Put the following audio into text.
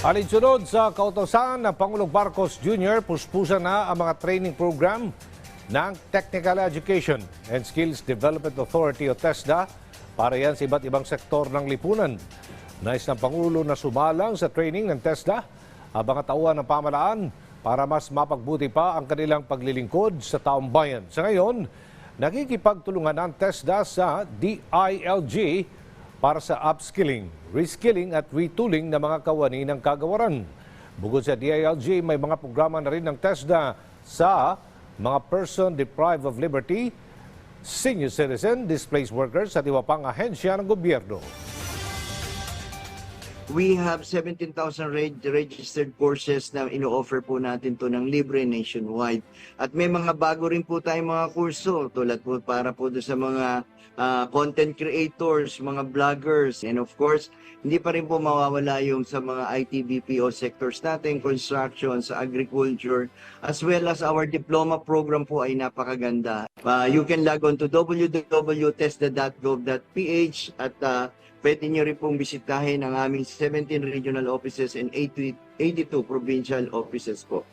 Alinsunod sa kautosan ng Pangulong Marcos Jr., puspusan na ang mga training program ng Technical Education and Skills Development Authority o TESDA para yan sa iba't ibang sektor ng lipunan. Nais ng Pangulo na sumalang sa training ng TESDA ang mga ng pamalaan para mas mapagbuti pa ang kanilang paglilingkod sa taong bayan. Sa ngayon, nakikipagtulungan ang TESDA sa DILG para sa upskilling, reskilling at retooling ng mga kawani ng kagawaran. Bukod sa DILG, may mga programa na rin ng TESDA sa mga person deprived of liberty, senior citizen, displaced workers at iba pang ahensya ng gobyerno. We have 17,000 reg- registered courses na ino-offer po natin to ng libre nationwide. At may mga bago rin po tayong mga kurso tulad po para po doon sa mga ah, content creators, mga vloggers, and of course, hindi pa rin po mawawala yung sa mga IT-BPO sectors natin, construction, sa agriculture, as well as our diploma program po ay napakaganda. Ah, you can log on to www.tesda.gov.ph at ah, Pwede nyo rin pong bisitahin ang aming 17 regional offices and 80 82 provincial offices po.